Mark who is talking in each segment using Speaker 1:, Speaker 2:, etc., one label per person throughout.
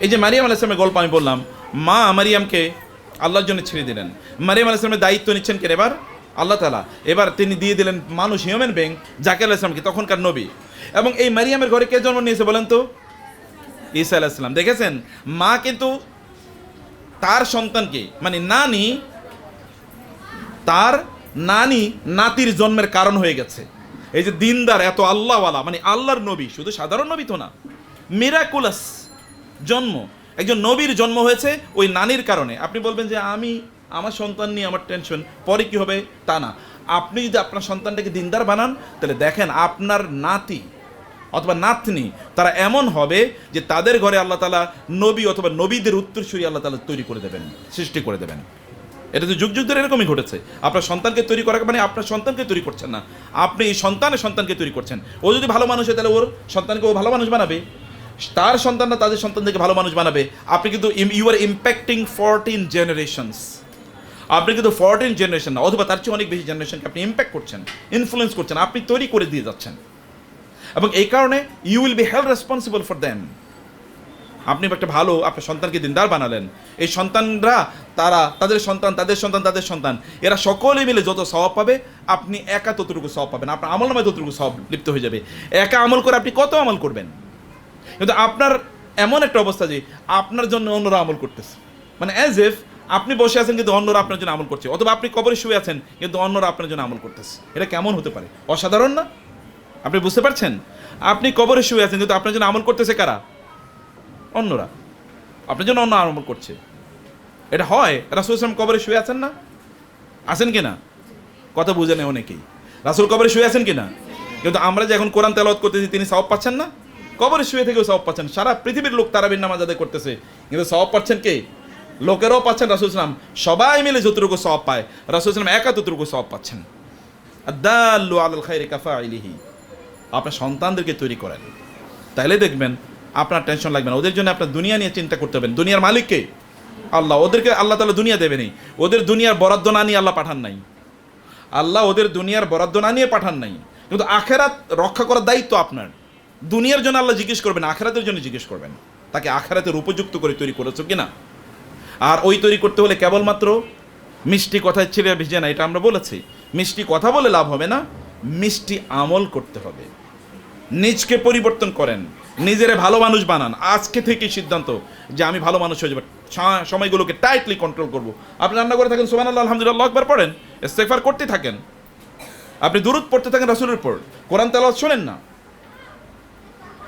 Speaker 1: এই যে মারিয়াম আলাইসলামের গল্প আমি বললাম, মা মারিয়ামকে আল্লাহর জন্য ছেড়ে দিলেন। মারিয়াম আলাইসলামের দায়িত্ব নিচ্ছেন কেন এবার আল্লাহ তালা এবার তিনি দিয়ে দিলেন মানুষ হিউম্যান বেং জাকির আলাইসলামকে তখনকার নবী। এবং এই মারিয়ামের ঘরে কে জন্ম নিয়েছে বলেন তো? ঈসা আলাইসলাম দেখেছেন? মা কিন্তু তার সন্তানকে মানে নানি, তার নানি, নাতির জন্মের কারণ হয়ে গেছে। এই যে দিনদার, এত আল্লাহওয়ালা মানে আল্লাহর নবী, শুধু সাধারণ নবী তো না। মিরাকুলাস। জন্ম, একজন নবীর জন্ম হয়েছে ওই নানির কারণে। আপনি বলবেন যে আমি আমার সন্তান নিয়ে আমার টেনশন পরে কী হবে? তা না। আপনি যদি আপনার সন্তানটাকে দিনদার বানান, তাহলে দেখেন আপনার নাতি অথবা নাতনি, তারা এমন হবে যে তাদের ঘরে আল্লাহ তালা নবী অথবা নবীদের উত্তরসূরি আল্লাহ তালা তৈরি করে দেবেন, সৃষ্টি করে দেবেন। এটা তো যুগ যুগ ধরে এরকমই ঘটেছে। আপনার সন্তানকে তৈরি করা মানে আপনার সন্তানকে তৈরি করছেন না। আপনি এই সন্তানের সন্তানকে তৈরি করছেন। ও যদি ভালো মানুষ হয়, তাহলে ওর সন্তানকে ও ভালো মানুষ বানাবে। তার সন্তানরা তাদের সন্তানদেরকে ভালো মানুষ বানাবে। আপনি কিন্তু you are impacting fourteen generations আপনি কিন্তু ফোরটিন জেনারেশন না, অথবা তার চেয়ে অনেক বেশি জেনারেশনকে আপনি ইম্প্যাক্ট করছেন ইনফ্লুয়েন্স করছেন, আপনি তৈরি করে দিয়ে যাচ্ছেন। এবং এই কারণে you will be held responsible for them আপনি একটা ভালো আপনার সন্তানকে দিনদার বানালেন। এই সন্তানরা তারা, তাদের সন্তান তাদের সন্তান তাদের সন্তান, এরা সকলে মিলে যত স্বভাব পাবে, আপনি একা ততটুকু স্বভাব পাবেন। আপনার আমল নামে ততটুকু স্বভাব লিপ্ত হয়ে যাবে। একা আমল করে আপনি কত আমল করবেন? কিন্তু আপনার এমন একটা অবস্থা যে আপনার জন্য অন্যরা আমল করতেছে। মানে অ্যাজ এফ আপনি বসে আছেন কিন্তু অন্যরা আপনার জন্য আমল করছে, অথবা আপনি কবরে শুয়ে আছেন কিন্তু অন্যরা আপনার জন্য আমল করতেছে। এটা কেমন হতে পারে? অসাধারণ না? আপনি বুঝতে পারছেন? আপনি কবরে শুয়ে আছেন কিন্তু আপনার জন্য আমল করতেছে কারা? অন্যরা। আপনার জন্য অন্য আমল করছে। এটা হয়? রাসুল ইসলাম কবরে শুয়ে আছেন না? আছেন কি না কথা বুঝে নেই অনেকেই। রাসুল কবরে শুয়ে আছেন কি না কিন্তু আমরা যে এখন কোরআন তেলাওয়াত করতেছি, তিনি সওয়াব পাচ্ছেন না? কবরে শুয়ে থেকেও সওয়াব পাচ্ছেন। সারা পৃথিবীর লোক তারাবির নামাজ আদায় করতেছে। কিন্তু সওয়াব পাচ্ছেন কে? লোকেরাও পাচ্ছেন রাসুল ইসলাম সবাই মিলে যতটুকু সওয়াব পায়, রাসুল ইসলাম একা ততটুকু সওয়াব পাচ্ছেন। আপনার সন্তানদেরকে তৈরি করেন। তাইলে দেখবেন আপনার টেনশন লাগবে না। ওদের জন্য আপনার দুনিয়া নিয়ে চিন্তা করতে হবেন দুনিয়ার মালিককে আল্লাহ। ওদেরকে আল্লাহ তালা দুনিয়া দেবেনি ওদের দুনিয়ার বরাদ্দ না নিয়ে আল্লাহ পাঠান নাই। আল্লাহ ওদের দুনিয়ার বরাদ্দ না নিয়ে পাঠান নাই। কিন্তু আখেরাত রক্ষা করার দায়িত্ব আপনার। দুনিয়ার জন্য আল্লাহ জিজ্ঞেস করবেন, আখেরাতের জন্য জিজ্ঞেস করবেন। তাকে আখেরাতের উপযুক্ত করে তৈরি করেছ কিনা? আর ওই তৈরি করতে হলে কেবলমাত্র মিষ্টি কথায় ছেড়ে ভিজে না, এটা আমরা বলেছি। মিষ্টি কথা বলে লাভ হবে না, মিষ্টি আমল করতে হবে। নিজকে পরিবর্তন করেন, নিজেরে ভালো মানুষ বানান। আজকে থেকে সিদ্ধান্ত যে আমি ভালো মানুষ হয়ে যাব। সময়গুলোকে টাইটলি কন্ট্রোল করব। আপনি রান্না করে থাকেন সোমান আল্লাহ আলহামদুলিল্লাহ একবার পড়েন, ইস্তেগফার করতে থাকেন। আপনি দূরত পড়তে থাকেন রাসুলের উপর। কোরআন তেলাওয়াত শোনেন না।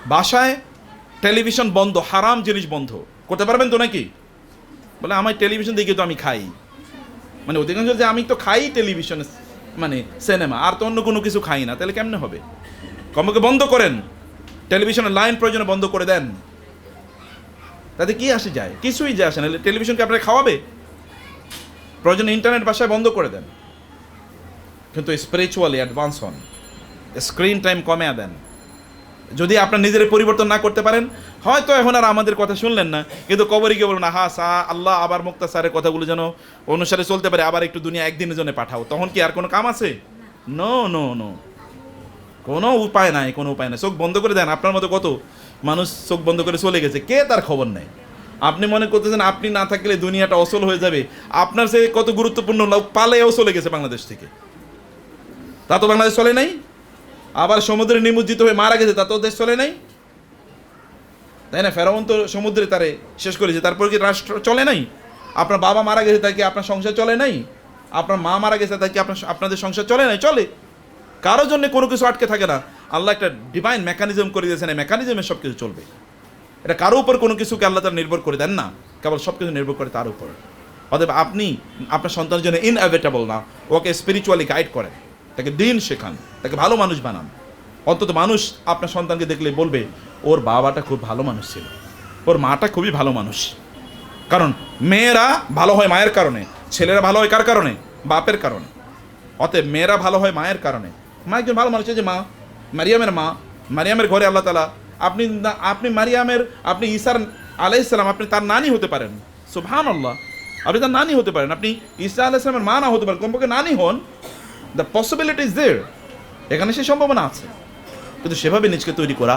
Speaker 1: বাসায় টেলিভিশন বন্ধ, হারাম জিনিস বন্ধ। করতে পারবেন তো নাকি? বলে আমার টেলিভিশন দেখে তো আমি খাই। মানে অধিকাংশ যে আমি তো খাই টেলিভিশনে মানে সিনেমা, আর তো অন্য কোনো কিছু খাই না, তাহলে কেমনে হবে? কমকে বন্ধ করেন। টেলিভিশনের লাইন প্রয়োজনে বন্ধ করে দেন। তাতে কি আসে যায়? কিছুই যায় আসে না। টেলিভিশনকে আপনারা খাওয়াবে? প্রয়োজনে ইন্টারনেট বাসায় বন্ধ করে দেন। কিন্তু স্পিরিচুয়ালি অ্যাডভান্স হন। স্ক্রিন টাইম কমে দেন। যদি আপনার নিজের পরিবর্তন না করতে পারেন, হয়তো এখন আর আমাদের কথা শুনলেন না। কিন্তু কবরে গিয়ে বলবেন হা সা, আল্লাহ আবার মুক্তা স্যারের কথাগুলো যেন অনুসারে চলতে পারে, আবার একটু দুনিয়া একদিনের জন্য পাঠাও। তখন কি আর কোনো কাম আছে? নো নো নো কোনো উপায় নাই, কোনো উপায় নাই। চোখ বন্ধ করে দেন, আপনার মতো কত মানুষ চোখ বন্ধ করে চলে গেছে, কে তার খবর নেই? আপনি মনে করতেছেন আপনি না থাকলে দুনিয়াটা অসল হয়ে যাবে, আপনার সে কত গুরুত্বপূর্ণ লোক পালেও চলে গেছে বাংলাদেশ থেকে। তা তো বাংলাদেশ চলে নাই? আবার সমুদ্রে নিমজ্জিত হয়ে মারা গেছে, তা তো দেশ চলে নাই? তাই না? ফেরাউন তো সমুদ্রে তারে শেষ করেছে, তারপর কি রাষ্ট্র চলে নাই? আপনার বাবা মারা গেছে, তাই কি আপনার সংসার চলে নাই? আপনার মা মারা গেছে, তাই কি আপনার আপনাদের সংসার চলে নাই? চলে। কারোর জন্য কোনো কিছু আটকে থাকে না। আল্লাহ একটা ডিভাইন মেকানিজম করে দিয়েছেন, এই মেকানিজমে সব কিছু চলবে। এটা কারও উপর কোনো কিছুকে আল্লাহ তার নির্ভর করে দেন না। কেবল সব কিছু নির্ভর করে তার উপর। অতএব আপনি, আপনার সন্তানের জন্য ইনঅ্যাভেটেবল না। ওকে স্পিরিচুয়ালি গাইড করেন। তাকে দিন শেখান, তাকে ভালো মানুষ বানান। অন্তত মানুষ আপনার সন্তানকে দেখলে বলবে, ওর বাবাটা খুব ভালো মানুষ ছিল। ওর মাটা খুবই ভালো মানুষ। কারণ মেয়েরা ভালো হয় মায়ের কারণে, ছেলেরা ভালো হয় কার কারণে? বাপের কারণে। অতএব মেয়েরা ভালো হয় মায়ের কারণে। মা একজন ভালো মানুষ যে মা, মারিয়ামের মা, মারিয়ামের ঘরে আল্লাহ তালা আপনি আপনি মারিয়ামের, আপনি ঈসার আলাইসালাম আপনি তার নানি হতে পারেন। সুবহান আল্লাহ আপনি তার নানি হতে পারেন। আপনি ঈসা আলাইসালামের মা না হতে পারেন। কমপক্ষে নানি হন। দ্য পসিবিলিটি ইজ এখানে সেই সম্ভাবনা আছে। কিন্তু সেভাবে নিজকে তৈরি করা